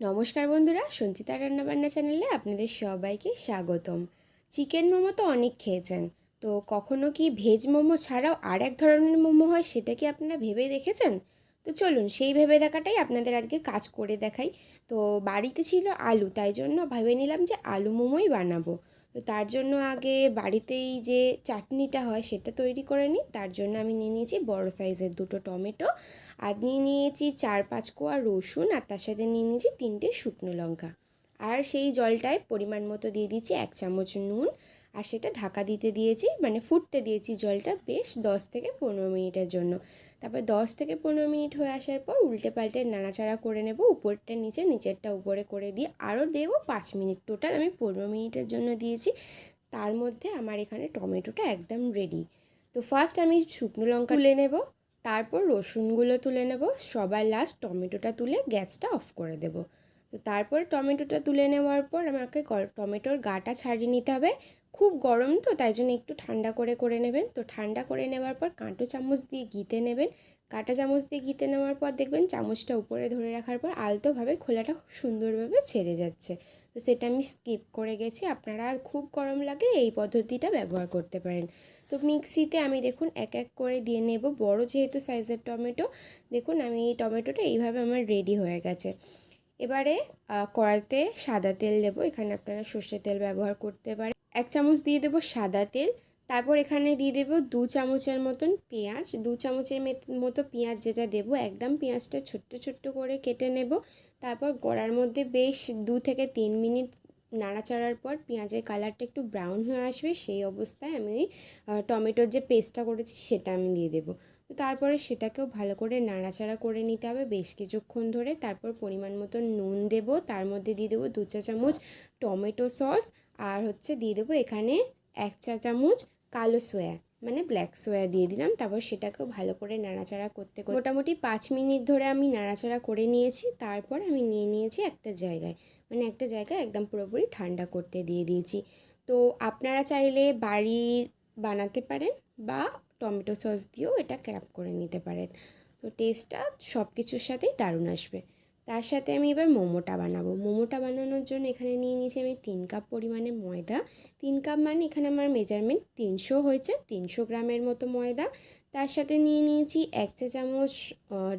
নমস্কার বন্ধুরা, সঞ্চিতা রান্নাবান্না চ্যানেলে আপনাদের সবাইকে স্বাগতম। চিকেন মোমো তো অনেক খেয়েছেন, তো কখনো কি ভেজ মোমো ছাড়াও আর এক ধরনের মোমো হয় সেটা কি আপনারা ভেবে দেখেছেন? তো চলুন, সেই ভেবে দেখাটাই আপনাদের আজকে কাজ করে দেখাই। তো বাড়িতে ছিল আলু, তাই জন্য ভেবে নিলাম যে আলু মোমোই বানাবো। তার জন্য আগে বাড়িতেই যে চাটনিটা হয় সেটা তৈরি করে নিই। তার জন্য আমি নিয়ে নিয়েছি বড় সাইজের দুটো টমেটো। আর নিয়ে নিয়েছি চার পাঁচ কোয়া রসুন আর তার সাথে নিয়ে নিয়েছি তিনটে শুকনো লঙ্কা। আর সেই জলটায় পরিমাণ মতো দিয়ে দিয়েছি এক চামচ নুন। আর সেটা ঢাকা দিতে দিয়েছি মানে ফুটতে দিয়েছি জলটা বেশ দশ থেকে পনেরো মিনিটের জন্য। তারপর দশ থেকে পনেরো মিনিট হয়ে আসার পর উল্টে পাল্টে নাড়াচাড়া করে নেব, উপরটা নিচে নিচেরটা উপরে করে দিয়ে আরও দেবো পাঁচ মিনিট। টোটাল আমি পনেরো মিনিটের জন্য দিয়েছি। তার মধ্যে আমার এখানে টমেটোটা একদম রেডি তো ফার্স্ট আমি শুকনো লঙ্কা তুলে নেব, তারপর রসুনগুলো তুলে নেব, সবার লাস্ট টমেটোটা তুলে গ্যাসটা অফ করে দেব। তো তারপর টমেটোটা তুলে নেওয়ার পর আমাকে টমেটোর গাটা ছাড়িয়ে নিতে হবে। খুব গরম তো, তাই জন্য একটু ঠান্ডা করে করে নেবেন। তো ঠান্ডা করে নেওয়ার পর কাঁটো চামচ দিয়ে ঘিতে নেবেন। কাঁটা চামচ দিয়ে ঘিতে নেওয়ার পর দেখবেন চামচটা উপরে ধরে রাখার পর আলতোভাবে খোলাটা খুব সুন্দরভাবে ছেড়ে যাচ্ছে। তো সেটা আমি স্কিপ করে গেছি। আপনারা খুব গরম লাগে এই পদ্ধতিটা ব্যবহার করতে পারেন। তো মিক্সিতে আমি দেখুন এক এক করে দিয়ে নেব। বড় যেহেতু সাইজের টমেটো, দেখুন আমি এই টমেটোটা এইভাবে আমার রেডি হয়ে গেছে। এবারে কড়াইতে সাদা তেল দেবো। এখানে আপনারা সর্ষের তেল ব্যবহার করতে পারেন। এক চামচ দিয়ে দেবো সাদা তেল। তারপর এখানে দিয়ে দেব দু চামচের মতন পেঁয়াজ। দু চামচের মতো পেঁয়াজ যেটা দেব, একদম পেঁয়াজটা ছোট্ট ছোট্ট করে কেটে নেব। তারপর গড়ার মধ্যে বেশ দু থেকে তিন মিনিট নাড়াচাড়ার পর পেঁয়াজের কালারটা একটু ব্রাউন হয়ে আসবে, সেই অবস্থায় আমি টমেটোর যে পেস্টটা করেছি সেটা আমি দিয়ে দেবো। তারপরে সেটাকেও ভালো করে নাড়াচাড়া করে নিতে হবে বেশ কিছুক্ষণ ধরে। তারপর পরিমাণ মতো নুন দেব, তার মধ্যে দিয়ে দেবো দু চা চামচ টমেটো সস, আর হচ্ছে দিয়ে দেবো এখানে এক চা চামচ কালো সোয়া মানে ব্ল্যাক সোয়া দিয়ে দিলাম, তারপর সেটাকেও ভালো করে নাড়াচাড়া করতে মোটামুটি পাঁচ মিনিট ধরে আমি নাড়াচাড়া করে নিয়েছি, তারপর আমি নিয়ে নিয়েছি একটা জায়গায়। মানে একটা জায়গায় একদম পুরোপুরি ঠান্ডা করতে দিয়ে দিয়েছি। তো আপনারা চাইলে বাড়ির বানাতে পারেন বা টমেটো সস দিয়েও এটা ক্র্যাপ করে নিতে পারেন। তো টেস্টটা সব কিছুর সাথেই দারুণ আসবে। তার সাথে আমি এবার মোমোটা বানাবো। মোমোটা বানানোর জন্য এখানে নিয়ে নিয়েছি আমি তিন কাপ পরিমাণে ময়দা। তিন কাপ মানে এখানে আমার মেজারমেন্ট তিনশো হয়েছে, তিনশো গ্রামের মতো ময়দা। তার সাথে নিয়ে নিয়েছি এক চা চামচ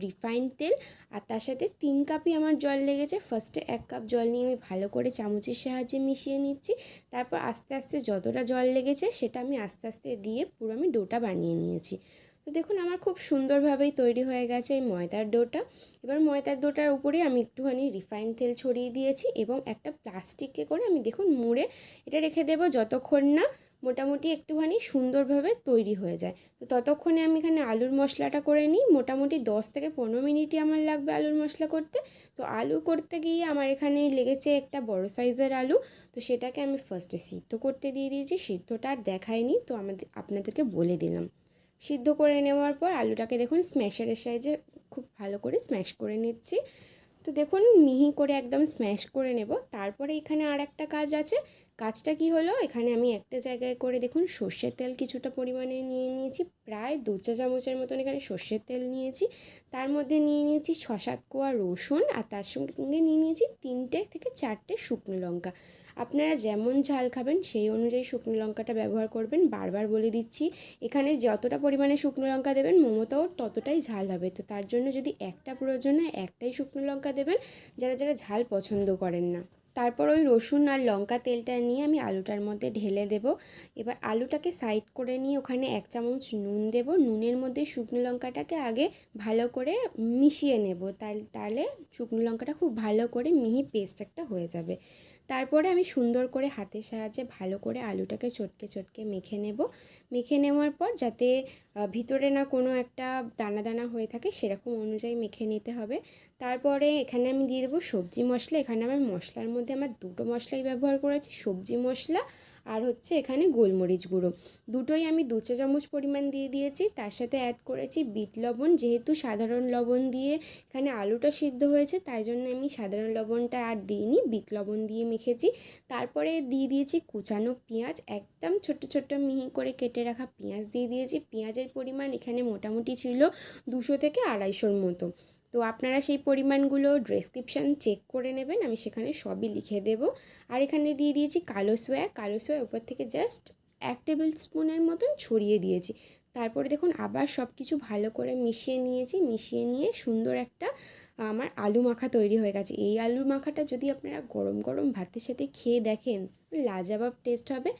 রিফাইন তেল। আর তার সাথে তিন কাপই আমার জল লেগেছে। ফার্স্টে এক কাপ জল নিয়ে আমি ভালো করে চামচের সাহায্যে মিশিয়ে নিচ্ছি। তারপর আস্তে আস্তে যতটা জল লেগেছে সেটা আমি আস্তে আস্তে দিয়ে পুরো আমি ডোটা বানিয়ে নিয়েছি। তো দেখুন, আমার খুব সুন্দরভাবেই তৈরি হয়ে গেছে এই ময়দার ডোটা। এবার ময়দার ডোটার উপরে আমি একটুখানি রিফাইন তেল ছড়িয়ে দিয়েছি এবং একটা প্লাস্টিককে করে আমি দেখুন মুড়ে এটা রেখে দেবো যতক্ষণ না মোটামুটি একটুখানি সুন্দরভাবে তৈরি হয়ে যায়। তো ততক্ষণে আমি এখানে আলুর মশলাটা করে নিই। মোটামুটি দশ থেকে পনেরো মিনিটই আমার লাগবে আলুর মশলা করতে। তো আলু করতে গিয়ে আমার এখানে লেগেছে একটা বড় সাইজের আলু। তো সেটাকে আমি ফার্স্টে সিদ্ধ করতে দিয়ে দিয়েছি। সিদ্ধটা আর দেখায়নি তো আমাদের, আপনাদেরকে বলে দিলাম। সিদ্ধ করে নেওয়ার পর আলুটাকে দেখুন স্ম্যাশারের সাইজে খুব ভালো করে স্ম্যাশ করে নিচ্ছি। তো দেখুন মিহি করে একদম স্ম্যাশ করে নেব। তারপরে এখানে আর একটা কাজ আছে কাজটা কি হলো? এখানে আমি একটা জায়গায় করে দেখুন, সর্ষের তেল কিছুটা পরিমাণে নিয়ে নিয়েছি। প্রায় দু চা চামচের মতন এখানে সর্ষের তেল নিয়েছি। তার মধ্যে নিয়ে নিয়েছি ছ সাত কোয়া রসুন আর তার সঙ্গে নিয়ে নিয়েছি তিনটে থেকে চারটে শুকনো লঙ্কা। আপনারা যেমন ঝাল খাবেন, সেই অনুযায়ী শুকনো লঙ্কাটা ব্যবহার করবেন। বারবার বলে দিচ্ছি, এখানে যতটা পরিমাণে শুকনো লঙ্কা দেবেন, মোমোটাও ততটাই ঝাল হবে। তো তার জন্য যদি একটা প্রয়োজন হয়, একটাই শুকনো লঙ্কা দেবেন, যারা যারা ঝাল পছন্দ করেন না। তারপর ওই রসুন আর লঙ্কা তেলটা নিয়ে আমি আলুটার মধ্যে ঢেলে দেব। এবার আলুটাকে সাইড করে নিয়ে ওখানে এক চামচ নুন দেব। নুনের মধ্যে শুকনো লঙ্কাটাকে আগে ভালো করে মিশিয়ে নেব। তাহলে শুকনো লঙ্কাটা খুব ভালো করে মিহি পেস্ট একটা হয়ে যাবে। তারপরে আমি সুন্দর করে হাতের সাহায্যে ভালো করে আলুটাকে চটকে চটকে মেখে নেব। মেখে নেওয়ার পর যাতে ভিতরে না কোনো একটা দানা দানা হয়ে থাকে সেরকম অনুযায়ী মেখে নিতে হবে। তারপরে এখানে আমি দিয়ে দেবো সবজি মশলা। এখানে আমার মশলার মধ্যে আমার দুটো মশলাই ব্যবহার করেছি। সবজি মশলা আর হচ্ছে এখানে গোলমরিচ গুঁড়ো। দুটোই আমি দু চা চামচ পরিমাণ দিয়ে দিয়েছি। তার সাথে অ্যাড করেছি বিট লবণ। যেহেতু সাধারণ লবণ দিয়ে এখানে আলুটা সিদ্ধ হয়েছে, তাই জন্য আমি সাধারণ লবণটা আর দিইনি, বিট লবণ দিয়ে মেখেছি। তারপরে দিয়ে দিয়েছি কুচানো পেঁয়াজ। একদম ছোট্ট ছোট্ট মিহি করে কেটে রাখা পেঁয়াজ দিয়ে দিয়েছি। পেঁয়াজের পরিমাণ এখানে মোটামুটি ছিল দুশো থেকে আড়াইশোর মতো। তো আপনারা সেই পরিমাণগুলো ডেসক্রিপশান চেক করে নেবেন, আমি সেখানে সবই লিখে দেব। আর এখানে দিয়ে দিয়েছি কালো সোয়া কালো সোয়া উপর থেকে জাস্ট এক টেবিল স্পুনের মতন ছড়িয়ে দিয়েছি। তারপরে দেখুন আবার সব কিছু ভালো করে মিশিয়ে নিয়েছি, মিশিয়ে নিয়ে সুন্দর একটা, আমার আলু মাখা তৈরি হয়ে গেছে। এই আলু মাখাটা যদি আপনারা গরম গরম ভাতের সাথে খেয়ে দেখেন, লাজবাব টেস্ট হবে।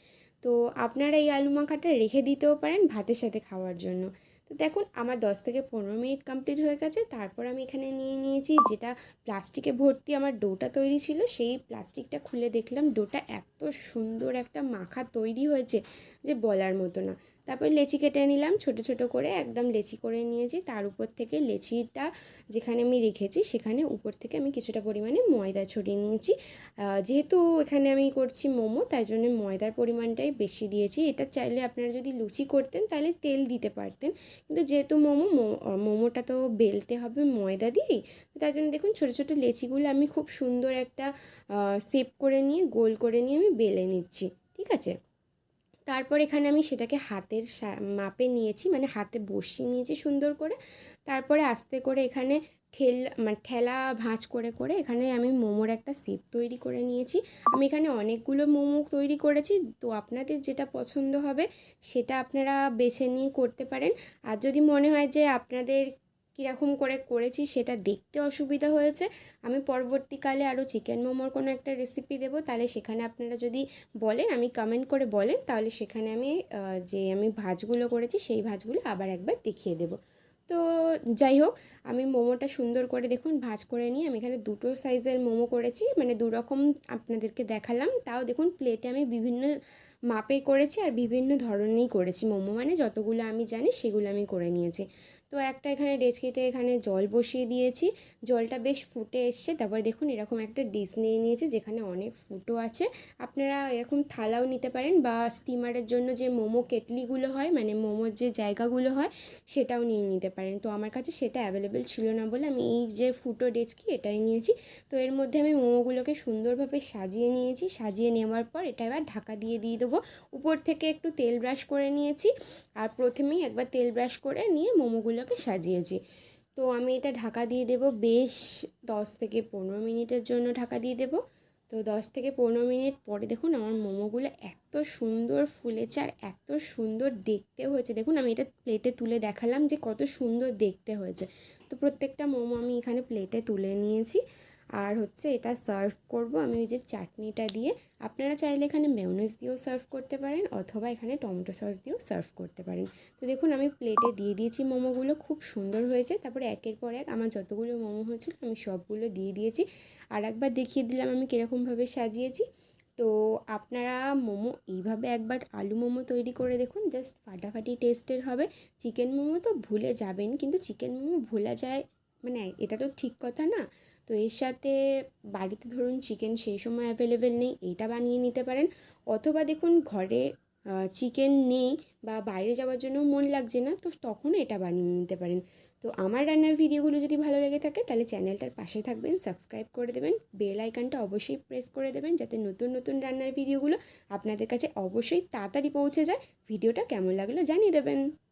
তো আপনারা এই আলু মাখাটা রেখে দিতেও পারেন ভাতের সাথে খাওয়ার জন্য। তো দেখুন, আমার দশ থেকে পনেরো মিনিট কমপ্লিট হয়ে গেছে। তারপর আমি এখানে নিয়ে নিয়েছি যেটা প্লাস্টিকে ভর্তি আমার ডোটা তৈরি ছিল, সেই প্লাস্টিকটা খুলে দেখলাম। ডোটা এত সুন্দর একটা মাখা তৈরি হয়েছে যে বলার মতো না। তারপর লেচি কেটে নিলাম, ছোট ছোট করে একদম লেচি করে নিয়েছি। তার উপর থেকে লেচিটা যেখানে আমি রেখেছি, সেখানে উপর থেকে আমি কিছুটা পরিমাণে ময়দা ছড়িয়ে নিয়েছি। যেহেতু এখানে আমি করছি মোমো, তাই জন্য ময়দার পরিমাণটাই বেশি দিয়েছি। এটা চাইলে আপনারা যদি লুচি করতেন, তাহলে তেল দিতে পারতেন। কিন্তু যেহেতু মোমো মোমোটা তো বেলতে হবে ময়দা দিয়েই, তাই জন্য দেখুন ছোটো ছোটো লেচিগুলো আমি খুব সুন্দর একটা সেপ করে নিয়ে, গোল করে নিয়ে আমি বেলে নিচ্ছি। ঠিক আছে? তারপর এখানে আমি সেটাকে হাতের মাপে নিয়েছি মানে হাতে বসিয়ে নিয়েছি সুন্দর করে। তারপরে আস্তে করে এখানে ঠেল মানে ঠেলা ভাঁজ করে করে এখানে আমি মোমোর একটা শেপ তৈরি করে নিয়েছি। আমি এখানে অনেকগুলো মোমো তৈরি করেছি। তো আপনাদের যেটা পছন্দ হবে সেটা আপনারা বেছে নিয়ে করতে পারেন। আর যদি মনে হয় যে আপনাদের কীরকম করে করেছি সেটা দেখতে অসুবিধা হয়েছে। আমি পরবর্তীকালে আরও চিকেন মোমোর কোনো একটা রেসিপি দেবো, তাহলে সেখানে আপনারা যদি বলেন, আমি কমেন্ট করে বলেন, তাহলে সেখানে আমি যে আমি ভাজগুলো করেছি, সেই ভাজগুলো আবার একবার দেখিয়ে দেবো। তো যাই হোক, আমি মোমোটা সুন্দর করে দেখুন, ভাজ করে নিয়ে আমি এখানে দুটো সাইজের মোমো করেছি মানে দু রকম আপনাদেরকে দেখালাম। তাও দেখুন প্লেটে আমি বিভিন্ন মাপে করেছি আর বিভিন্ন ধরনেরই করেছি মোমো মানে যতগুলো আমি জানি সেগুলো আমি করে নিয়েছি। তো একটা এখানে ডেচকিতে এখানে জল বসিয়ে দিয়েছি। জলটা বেশ ফুটে এসছে। তারপরে দেখুন এরকম একটা ডিশ নিয়ে নিয়েছি যেখানে অনেক ফুটো আছে। আপনারা এরকম থালাও নিতে পারেন বা স্টিমারের জন্য যে মোমো কেটলিগুলো হয় মানে মোমোর যে জায়গাগুলো হয়, সেটাও নিয়ে নিতে পারেন। তো আমার কাছে সেটা অ্যাভেলেবেল ছিল না বলে আমি এই যে ফুটো ডেচকি এটাই নিয়েছি। তো এর মধ্যে আমি মোমোগুলোকে সুন্দরভাবে সাজিয়ে নিয়েছি। সাজিয়ে নেওয়ার পর এটা এবার ঢাকা দিয়ে দিয়ে দেবো। উপর থেকে একটু তেল ব্রাশ করে নিয়েছি। আর প্রথমেই একবার তেল ব্রাশ করে নিয়ে মোমোগুলো মোমোগুলোকে সাজিয়েছি। তো আমি এটা ঢাকা দিয়ে দেব, বেশ দশ থেকে পনেরো মিনিটের জন্য ঢাকা দিয়ে দেব। তো দশ থেকে পনেরো মিনিট পরে দেখুন আমার মোমোগুলো এত সুন্দর ফুলেছে আর এত সুন্দর দেখতে হয়েছে। দেখুন আমি এটা প্লেটে তুলে দেখালাম যে কত সুন্দর দেখতে হয়েছে। তো প্রত্যেকটা মোমো আমি এখানে প্লেটে তুলে নিয়েছি। আর হচ্ছে এটা সার্ভ করব আমি ওই যে চাটনিটা দিয়ে। আপনারা চাইলে এখানে মেয়নিজ দিয়েও সার্ভ করতে পারেন অথবা এখানে টমেটো সস দিয়েও সার্ভ করতে পারেন। তো দেখুন আমি প্লেটে দিয়ে দিয়েছি মোমোগুলো, খুব সুন্দর হয়েছে। তারপরে একের পর এক আমার যতগুলো মোমো হয়েছিল আমি সবগুলো দিয়ে দিয়েছি। আর একবার দেখিয়ে দিলাম আমি কীরকমভাবে সাজিয়েছি। তো আপনারা মোমো এইভাবে একবার আলু মোমো তৈরি করে দেখুন জাস্ট ফাটাফাটি টেস্টের হবে। চিকেন মোমো তো ভুলে যাবেন, কিন্তু চিকেন মোমো ভোলা যায় মানে এটা তো ঠিক কথা না। তো এর সাথে বাড়িতে ধরুন চিকেন সেই সময় অ্যাভেলেবেল নেই, এটা বানিয়ে নিতে পারেন। অথবা দেখুন ঘরে চিকেন নেই বা বাইরে যাওয়ার জন্য মন লাগছে না, তো তখন এটা বানিয়ে নিতে পারেন। তো আমার রান্নার ভিডিওগুলো যদি ভালো লেগে থাকে, তাহলে চ্যানেলটার পাশে থাকবেন সাবস্ক্রাইব করে দেবেন বেল আইকনটা অবশ্যই প্রেস করে দেবেন, যাতে নতুন নতুন রান্নার ভিডিওগুলো আপনাদের কাছে অবশ্যই তাড়াতাড়ি পৌঁছে যায়। ভিডিওটা কেমন লাগল জানিয়ে দেবেন।